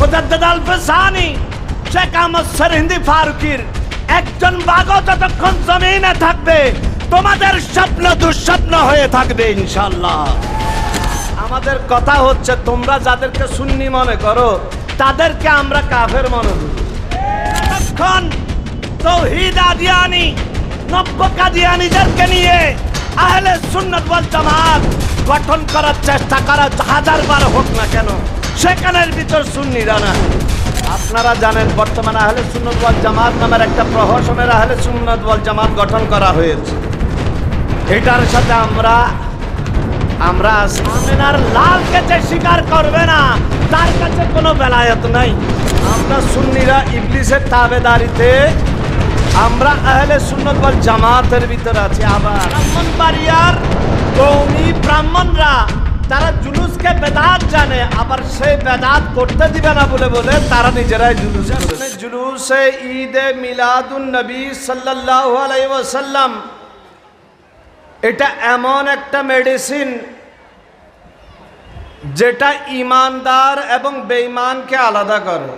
মুজাদ্দেদ আল ফেসানি শেখ আহমদ সরহিন্দি ফারুকির একজন বাঘও যতক্ষণ জমিনে থাকবে, তোমাদের স্বপ্ন দুঃস্বপ্ন হয়ে থাকবে ইনশাল্লাহ আমাদের কথা হচ্ছে, তোমরা যাদেরকে সুন্নি মনে করো, তাদেরকে আমরা কাফের মনে করি। এখন তৌহিদ আদিয়ানি নব্য কাদিয়ানিদেরকে নিয়ে আহলে সুন্নত ওয়াল জামাত গঠন করার চেষ্টা করা হাজার বার হোক না কেন সেখানের ভিতর সুন্নিরা না আপনারা জানেন, বর্তমানে আহলে সুন্নত ওয়াল জামাত নামের একটা প্রহসনের আহলে সুন্নত ওয়াল জামাত গঠন করা হয়েছে। এটার সাথে আমরা আমরা সামেনার লাল কাছে স্বীকার করবে না, তার কাছে কোনো বেলায়ত নাই। আমরা সুন্নিরা ইবলিসের তাবেদারিতে, আমরা আহলে সুন্নত ওয়াল জামাতের ভিতরে আছি। আবার ব্রাহ্মণবাড়িয়ার কৌমি ব্রাহ্মণরা তারা জুলুসকে বেদাত জানে আবার সেই বেদাত করতে দিবে না বলে বলে তারা নিজেরাই জুলুস। জুলুসে ঈদে মিলাদুন নবী সাল্লাল্লাহু আলাইহি ওয়াসাল্লাম এটা এমন একটা মেডিসিন যেটা ইমানদার এবং বেঈমানকে আলাদা করে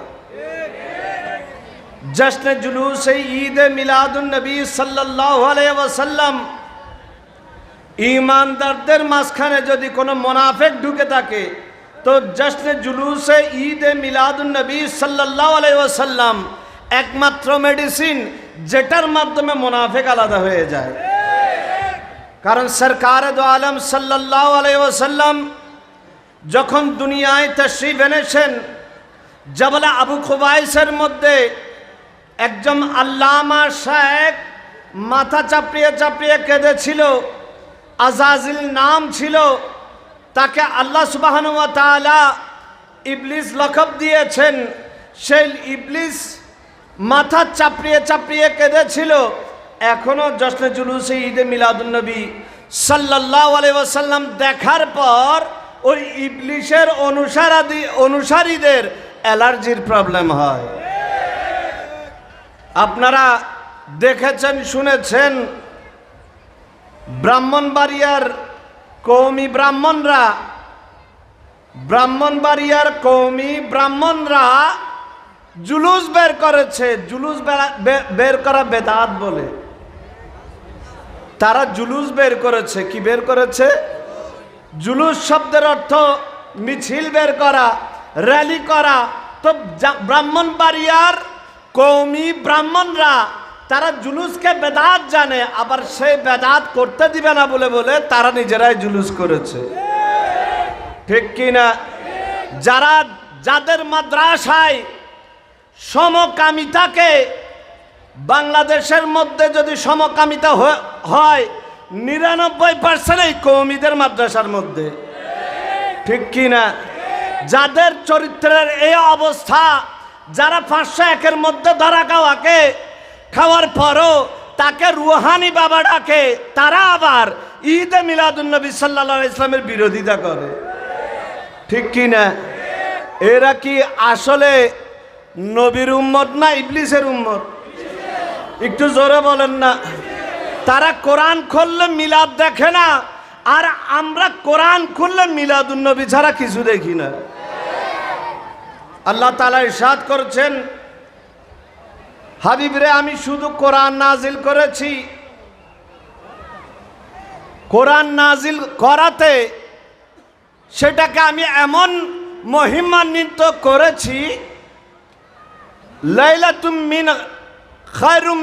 জশ্ন জুলুস ঈদ মিলাদুন নবী সাল্লাল্লাহু আলাইহি ওয়াসাল্লাম ইমানদারদের মাঝখানে যদি কোনো মোনাফেক ঢুকে থাকে, তো জশ্ন জুলুসে ঈদ মিলাদুন নবী সাল্লাল্লাহু আলাইহি ওয়াসাল্লাম একমাত্র মেডিসিন যেটার মাধ্যমে মোনাফেক আলাদা হয়ে যায়। কারণ সরকার আলম সাল্লাহ আলাইসাল্লাম যখন দুনিয়ায় তশরিফ এনেছেন জবলা আবু খুবাইসের মধ্যে একজন আল্লামা শেখ মাথা চাপড়িয়ে চাপড়িয়ে কেঁদেছিল আজাজিল নাম ছিল, তাকে আল্লাহ সুবাহানুয়া তাআলা ইবলিস লকব দিয়েছেন। সেই ইবলিস মাথা চাপড়িয়ে চাপড়িয়ে কেঁদেছিল। এখনও জশ্নে জুলুসে ঈদে মিলাদুন্নবী সাল্লাহ আলাইসাল্লাম দেখার পর ওই ইবলিশের অনুসারাদি, অনুসারীদের অ্যালার্জির প্রবলেম হয়। আপনারা দেখেছেন, শুনেছেন ব্রাহ্মণবাড়িয়ার কৌমি ব্রাহ্মণরা, ব্রাহ্মণবাড়িয়ার কৌমি ব্রাহ্মণরা জুলুস বের করেছে, জুলুস বের করা বেদাত বলে। তারা জুলুস বের করেছে, কি বের করেছে? জুলুস শব্দের অর্থ মিছিল বের করা, র্যালি করা। তো ব্রাহ্মণবাড়িয়ার কৌমি ব্রাহ্মণরা তারা জুলুসকে বেদাত জানে, আবার সেই বেদাত করতে দিবে না বলে বলে তারা নিজেরাই জুলুস করেছে। ঠিক কি না যারা যাদের মাদ্রাসায় সমকামিতাকে বাংলাদেশের মধ্যে যদি সমকামিতা হয় নিরানব্বই পার্সেন্ট এই কৌমিদের মাদ্রাসার মধ্যে। ঠিক কি না যাদের চরিত্রের এই অবস্থা, যারা পাঁচশো একের মধ্যে ধরা খাওয়াকে খাওয়ার পরও তাকে রুহানি বাবা ডাকে, তারা আবার ঈদে মিলাদুন্নবী সাল্লা ইসলামের বিরোধিতা করে। ঠিক কি না? এরা কি আসলে নবীর উম্মত না ইবলিসের উম্মত? একটু জোরে বলেন না। তারা কোরআন খুললে মিলাদ দেখে না, আর আমরা কোরআন খুললে মিলাদুন্নবী ছাড়া কিছু দেখি না। আল্লাহ তালা ইরশাদ করছেন হাবিবরে আমি শুধু কোরআন নাজিল করেছি। কোরআন নাজিল করাতে সেটাকে আমি এমন মহিমান্বিত করেছি, লাইলাতুম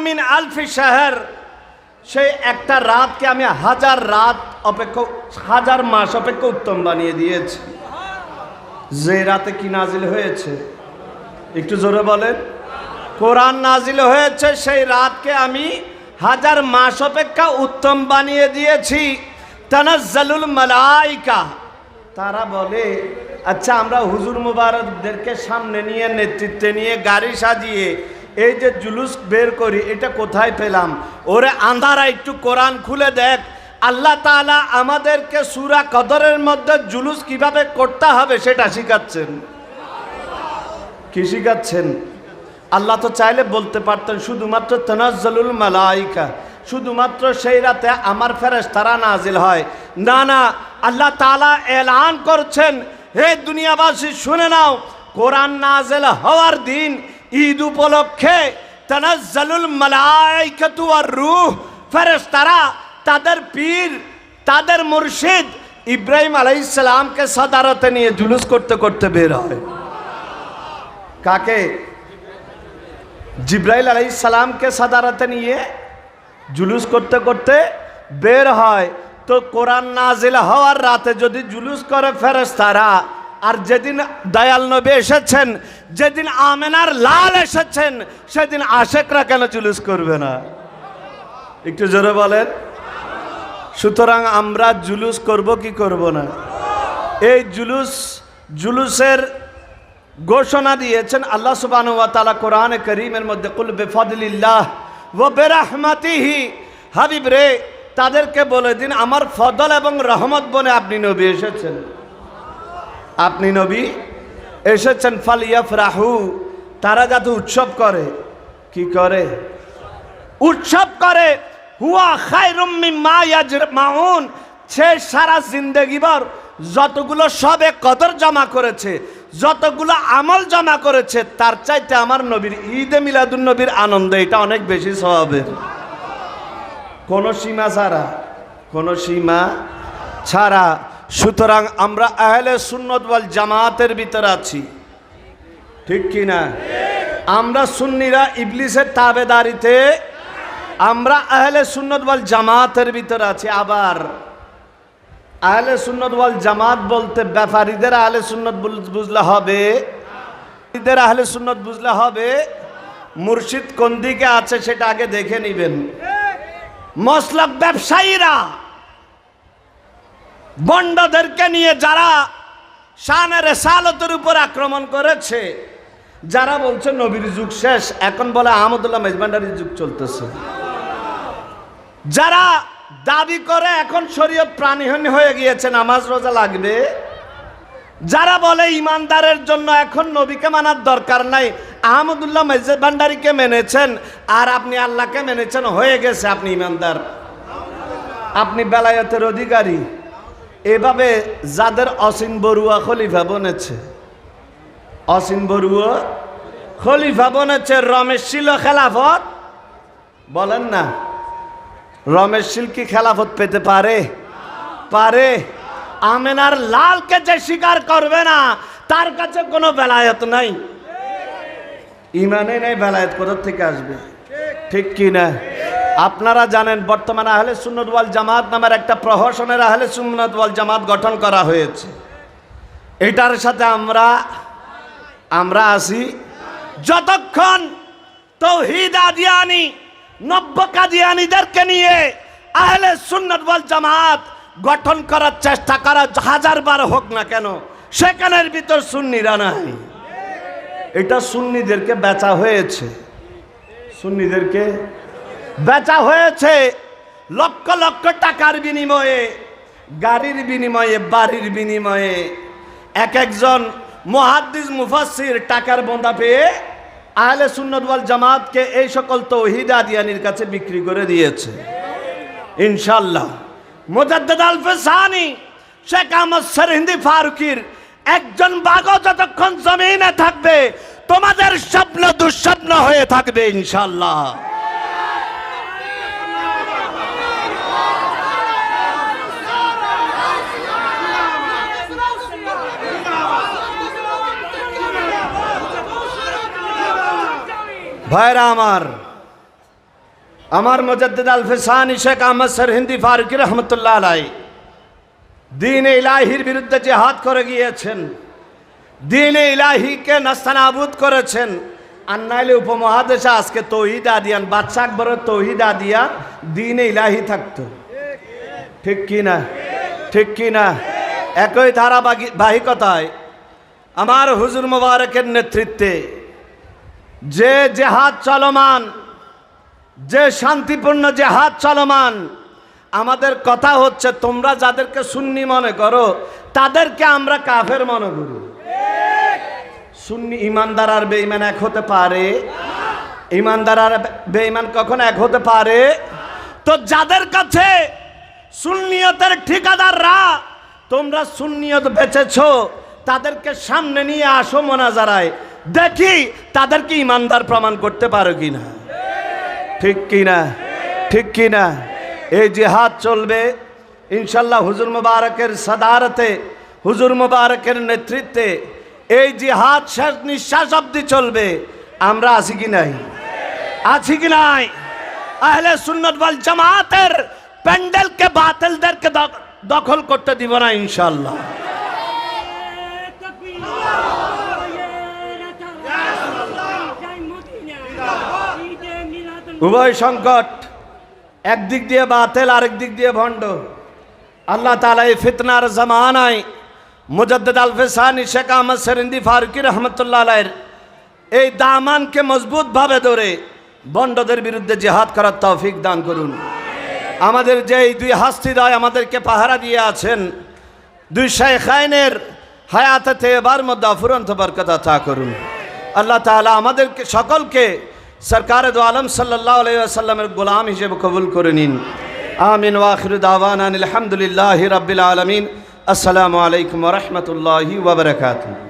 মিন আলফি শাহর, সেই একটা রাতকে আমি হাজার রাত অপেক্ষা, হাজার মাস অপেক্ষা উত্তম বানিয়ে দিয়েছি। যে রাতে কি নাজিল হয়েছে? একটু জোরে বলেন। কোরআন নাজিল হয়েছে, সেই রাতকে আমি হাজার মাস অপেক্ষা উত্তম বানিয়ে দিয়েছি। তানাজ্জালুল মালাইকা। তারা বলে আচ্ছা আমরা হুজুর মুবারকদেরকে সামনে নিয়ে, নেতৃত্বে নিয়ে গাড়ি সাজিয়ে, এই যে জুলুস বের করি, এটা কোথায় পেলাম? ওরে আন্ধারা, একটু কোরআন খুলে দেখ। আল্লাহ তাআলা আমাদেরকে সুরা কদরের মধ্যে জুলুস কীভাবে করতে হবে, সেটা শিখাচ্ছেন। কি শিখাচ্ছেন? আল্লাহ তো চাইলে বলতে পারতেন, শুধুমাত্র তনাজ্জলুল মালাইকা, শুধুমাত্র সেই রাতে আমার ফেরেস তারা নাজিল হয়। না না, আল্লাহ তালা এলান করছেন, হে দুনিয়াবাসী, শুনে নাও, কোরআন নাজেল হওয়ার দিন ঈদ উপলক্ষে তানাজ্জালুল মালাইকাতু আর রূহ, ফেরেশতারা তাদের পীর, তাদের মুর্শিদ ইব্রাহিম আলাইহিস সালামকে সাদারতে নিয়ে জুলুস করতে করতে বের হয়। কাকে? জিব্রাইল আলাইহিস সালামকে সাদারতে নিয়ে জুলুস করতে করতে বের হয়। তো কোরআন নাজিল হওয়ার রাতে যদি জুলুস করে ফেরেশতারা, আর যেদিন দয়াল নবী এসেছেন, যেদিন আমেনার লাল এসেছেন, সেদিন আশেকরা কেন জুলুস করবে না? একটু জোরে বলেন। সুতরাং আমরা জুলুস করব কি করব না? এই জুলুস, জুলুসের ঘোষণা দিয়েছেন আল্লাহ সুবহানাহু ওয়া তাআলা কোরআন করিমের মধ্যে, কুল বেফাদলিল্লাহ ও বিরাহমাতিহি। হাবিব রে, তাদেরকে বলে দিন, আমার ফদল এবং রহমত বনে আপনি নবী এসেছেন। আপনি নবী এসেছেন ফালিয়াফ রাহু তারা যাতে উৎসব করে। কি করে? উৎসব করে। হুয়া খায়রুম মিম্মা ইয়াজমাউন। সে সারা জিন্দেগিভর যতগুলো সবে কদর জমা করেছে যতগুলো আমল জমা করেছে, তার চাইতে আমার নবীর ঈদে মিলাদুন নবীর আনন্দ এটা অনেক বেশি স্বভাবের। কোনো সীমা ছাড়া, কোনো সীমা ছাড়া। সুতরাং আমরা আহলে সুন্নত ওয়াল জামাতের ভিতরে আছি। ঠিক কি না? আমরা সুন্নিরা ইবলিসের তাবেদারিতে, আমরা আহলে সুন্নত ওয়াল জামাতের ভিতরে আছি। আবার আহলে সুন্নত ওয়াল জামাত বলতে ব্যাপারীদের আহলে সুন্নত বুঝলে হবে। ঈদের আহলে সুন্নত বুঝলে হবে। মুর্শিদ কোন দিকে আছে সেটা আগে দেখে নিবেন। মসলক ব্যবসায়ীরা বন্ডদেরকে নিয়ে যারা শানের রেসালতের উপর আক্রমণ করেছে, যারা বলছে নবীর যুগ শেষ, এখন বলে আহমদুল্লাহ মেজবান্ডারির যুগ চলতেছে। যারা দাবি করে এখন শরীয়ত প্রাণীহানি হয়ে গিয়েছে, নামাজ রোজা লাগবে? যারা বলে ইমানদারের জন্য এখন নবীকে মানার দরকার নাই, আহমদুল্লাহ মেজর ভান্ডারিকে মেনেছেন, আর আপনি আল্লাহকে মেনেছেন, হয়ে গেছে আপনি ইমানদার। আপনি বেলায়তের অধিকারী। এভাবে যাদের অসীম বড়ুয়া খলিফা বনেছে, অসীম বড়ুয়া খলিফা বনেছে, রমেশ ছিল খেলাফত, বলেন না। রমেশ শীল কি খেলাফত পেতে পারে? পারে। আমেনার লালকে যে স্বীকার করবে না, তার কাছে কোনো বেলায়ত নাই। ইমানে নেই, বেলায়ত কোথা থেকে আসবে? ঠিক কি না? আপনারা জানেন, বর্তমানে আহলে সুন্নত ওয়াল জামাত নামের একটা প্রহসনের আহলে সুন্নত ওয়াল জামাত গঠন করা হয়েছে। এটার সাথে আমরা আমরা আসি যতক্ষণ তৌহিদ আদিয়ানি নব্য কাদিয়ানিদেরকে নিয়ে আহলে সুন্নত বল জামাত গঠন করার চেষ্টা করা হাজার বার হোক না কেন, সেখানের ভিতর সুন্নিরা নাই। এটা সুন্নিদেরকে বেচা হয়েছে। সুন্নিদেরকে বেচা হয়েছে লক্ষ লক্ষ টাকার বিনিময়ে, গাড়ির বিনিময়ে, বাড়ির বিনিময়ে। এক একজন মুহাদ্দিস, মুফাসসির টাকার বন্ধা পেয়ে আহলে সুন্নত ওয়াল জামাতকে এই সকল তৌহিদ আদিয়ানির কাছে বিক্রি করে দিয়েছে। ইনশাল্লাহ মোজাদ্দ আলফে শেখ আহমদ সরহিন্দি ফারুকির একজন বাগও যতক্ষণ জমিনে থাকবে, তোমাদের স্বপ্ন দুঃস্বপ্ন হয়ে থাকবে ইনশাল্লাহ ভাইরা আমার আমার মজদ্দদ আলফেসানি শেখ আহমদ সরহিন্দি ফারুকি রহমতুল্লাহ আলাই, দিন ইলাহির বিরুদ্ধে জেহাদ করে গিয়েছেন, দিন ইলাহিকে নাস্তানাবুদ করেছেন, আর নাইলে উপমহাদেশে আজকে তৌহিদ আদিয়ান বাদশা আকবরের তৌহিদ আদিয়ান দিন ইলাহি থাকতো। ঠিক কি না? ঠিক কি না? একই ধারাবাহিকতায় আমার হুজুর মোবারকের নেতৃত্বে যে জেহাদ চলমান, যে শান্তিপূর্ণ জেহাদ চলমান, আমাদের কথা হচ্ছে তোমরা যাদেরকে সুন্নি মনে করো, তাদেরকে আমরা কাফের মনে করি। সুন্নি ইমানদার আর বেঈমান এক হতে পারে, ইমানদার আর বেঈমান কখন এক হতে পারে? তো যাদের কাছে সুন্নিয়তের ঠিকাদাররা, তোমরা সুন্নিয়ত বেচেছো তাদেরকে সামনে নিয়ে আসো মোনাজারায়। দেখি তাদেরকে ইমানদার প্রমাণ করতে পারো কিনা। ঠিক কিনা? ঠিক কিনা? এই জিহাদ চলবে। ইনশাল্লাহ হুজুর মুবারকের সাদারতে, হুজুর মুবারকের নেতৃত্বে এই জিহাদ শেষ নিঃশ্বাস অব্দি চলবে। আমরা আছি কি নাই? আছি কি নাই? আহলে সুন্নত ওয়াল জামাতের প্যান্ডেলকে বাতিলদেরকে দখ- দখল করতে দিব না ইনশাল্লাহ। উভয় সংকট একদিক দিয়ে বাতেল, আরেক দিক দিয়ে ভণ্ড। আল্লাহ তালা এই ফিতনার জামানায় মুজদ্দদ আলফেসানি শেখ আহমদ সেরিন্দি ফারুকি রহমতুল্লাহ আলাইয়ের এই দামানকে মজবুতভাবে ধরে বন্ডদের বিরুদ্ধে জেহাদ করার তৌফিক দান করুন। আমাদের যে এই দুই হাস্তিদয় আমাদেরকে পাহারা দিয়ে আছেন, দুই শাইখাইনের হায়াতে এবার মধ্যে অফুরন্ত বরকত আতা করুন। আল্লাহ তাআলা আমাদেরকে সকলকে সরকার দো আলম সাল্লাহ আলাইসাল্লামের গোলাম হিসেবে কবুল করে নিন। আমিন ওয়াখির দাওয়ান আলহামদুলিল্লাহ রবিল আলমিন। আসসালামু আলাইকুম রহমতুল্লাহি ওবরকাতুহ